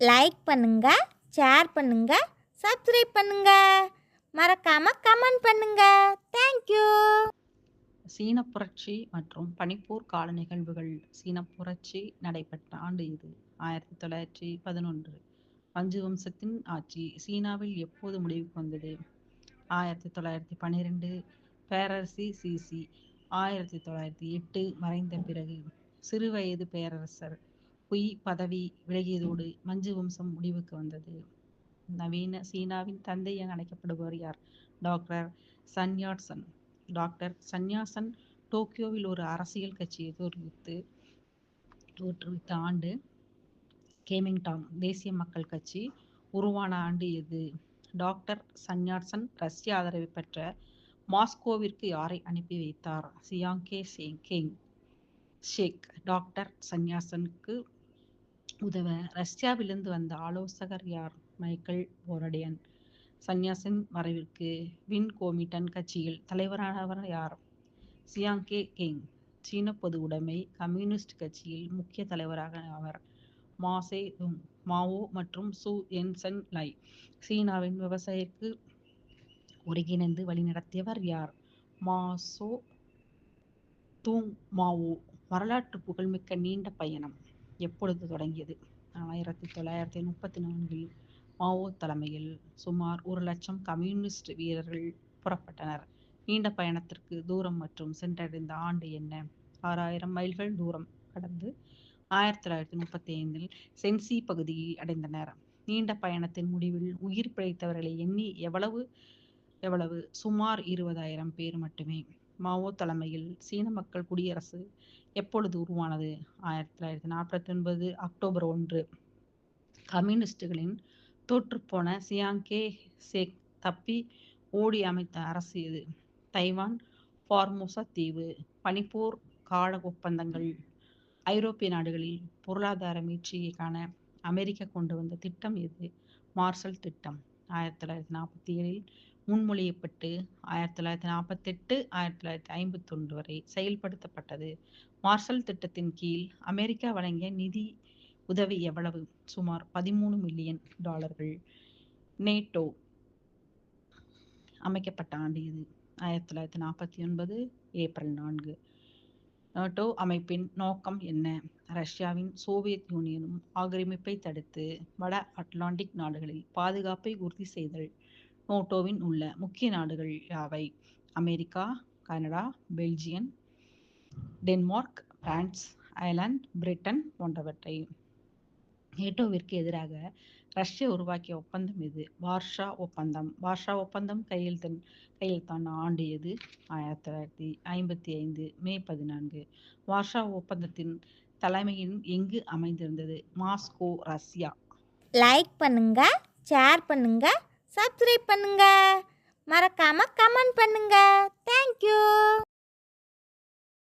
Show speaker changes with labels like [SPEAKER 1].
[SPEAKER 1] Like பண்ணுங்கள் share பண்ணுங்கள் subscribe பண்ணுங்கள் மறக்காமல் கமெண்ட் பண்ணுங்கள் தேங்க்யூ
[SPEAKER 2] சீன புரட்சி மற்றும் பனிப்பூர் கால நிகழ்வுகள். சீன புரட்சி நடைபெற்ற ஆண்டு இது ஆயிரத்தி தொள்ளாயிரத்தி பதினொன்று. பஞ்சு வம்சத்தின் ஆட்சி சீனாவில் எப்போது முடிவுக்கு வந்தது? ஆயிரத்தி தொள்ளாயிரத்தி பன்னிரெண்டு பேரரசி சிசி. ஆயிரத்தி தொள்ளாயிரத்தி எட்டு மறைந்த பிறகு சிறுவயது பேரரசர் குய் பதவி விலகியதோடு மஞ்சு வம்சம் முடிவுக்கு வந்தது. நவீன சீனாவின் தந்தை என அழைக்கப்படுபவர் யார்? Doctor Sun Yat-sen. டாக்டர் சன்யாசன் டோக்கியோவில் ஒரு அரசியல் கட்சியை தோற்றுவித்து தோற்றுவித்த ஆண்டு கேமிங்டாங் தேசிய மக்கள் கட்சி உருவான ஆண்டு எது? டாக்டர் சன்யாட்சன் ரஷ்ய ஆதரவை பெற்ற மாஸ்கோவிற்கு யாரை அனுப்பி வைத்தார்? சியாங்கே கேங் ஷேக். டாக்டர் சன்யாசனுக்கு உதவ ரஷ்யாவிலிருந்து வந்த ஆலோசகர் யார்? மைக்கேல் போரடியன். சன்யாசின் மறைவிற்கு வின் கோமிட்டன் கட்சியில் தலைவரானவர் யார்? சியாங்கே கிங். சீன பொது உடைமை கம்யூனிஸ்ட் கட்சியில் முக்கிய தலைவராக அவர் மாசே துங் மாவோ மற்றும் சு என்சன் லை. சீனாவின் விவசாயிக்கு ஒருங்கிணைந்து வழிநடத்தியவர் யார்? மாசோ தூங் மாவோ. வரலாற்று புகழ்மிக்க நீண்ட பயணம். எப்பொழுது தொடங்கியது? ஆயிரத்தி தொள்ளாயிரத்தி முப்பத்தி நான்கில் மாவோ தலைமையில் சுமார் ஒரு லட்சம் கம்யூனிஸ்ட் வீரர்கள் புறப்பட்டனர். நீண்ட பயணத்திற்கு தூரம் மற்றும் சென்றடைந்த ஆண்டு என்ன? ஆறாயிரம் மைல்கள் தூரம் கடந்து ஆயிரத்தி தொள்ளாயிரத்தி முப்பத்தி ஐந்தில் சென்சி பகுதியை அடைந்தனர். நீண்ட பயணத்தின் முடிவில் உயிர் பிழைத்தவர்களை எண்ணி எவ்வளவு? எவ்வளவு? சுமார் இருபதாயிரம் பேர் மட்டுமே. மாவோ தலைமையில் சீன மக்கள் குடியரசு எப்பொழுது உருவானது? ஆயிரத்தி தொள்ளாயிரத்தி நாற்பத்தி ஒன்பது அக்டோபர் ஒன்று. கம்யூனிஸ்டுகளின் தோற்றுப்போன சியாங்கே சேக் தப்பி ஓடி அமைத்த அரசு இது தைவான் ஃபார்மோசா தீவு பனிப்போர் கால ஒப்பந்தங்கள் ஐரோப்பிய நாடுகளில் பொருளாதார மீட்சியை காண அமெரிக்கா கொண்டு வந்த திட்டம் இது மார்சல் திட்டம். ஆயிரத்தி தொள்ளாயிரத்தி நாற்பத்தி ஏழில் முன்மொழியப்பட்டு ஆயிரத்தி தொள்ளாயிரத்தி நாற்பத்தெட்டு ஆயிரத்தி தொள்ளாயிரத்தி ஐம்பத்தி ஒன்று வரை செயல்படுத்தப்பட்டது. மார்ஷல் திட்டத்தின் கீழ் அமெரிக்கா வழங்கிய நிதி உதவி எவ்வளவு? சுமார் பதிமூணு மில்லியன் டாலர்கள். நேட்டோ அமைக்கப்பட்ட ஆண்டு இது. ஆயிரத்தி தொள்ளாயிரத்தி நாற்பத்தி ஒன்பது ஏப்ரல் நான்கு. நேட்டோ அமைப்பின் நோக்கம் என்ன? ரஷ்யாவின் சோவியத் யூனியனும் ஆக்கிரமிப்பை தடுத்து வட அட்லாண்டிக் நாடுகளில் பாதுகாப்பை உறுதி செய்தல். நோட்டோவின் உள்ள முக்கிய நாடுகள் யாவை? America Canada Belgian Denmark France Ireland Britain போன்றவற்றை. நேட்டோவிற்கு எதிராக ரஷ்யா உருவாக்கிய ஒப்பந்தம் இது வார்ஷா ஒப்பந்தம். வார்ஷா ஒப்பந்தம் கையெழுத்தன் கையெழுத்தான ஆண்டு எது ஆயிரத்தி தொள்ளாயிரத்தி ஐம்பத்தி ஐந்து மே பதினான்கு. வார்ஷா ஒப்பந்தத்தின் தலைமையின் எங்கு அமைந்திருந்தது? Moscow Russia.
[SPEAKER 1] லைக் பண்ணுங்க ஷேர் பண்ணுங்க. சப்ஸ்கிரைப் பண்ணுங்க. மறக்காமல் கமெண்ட் பண்ணுங்கள் தேங்க்யூ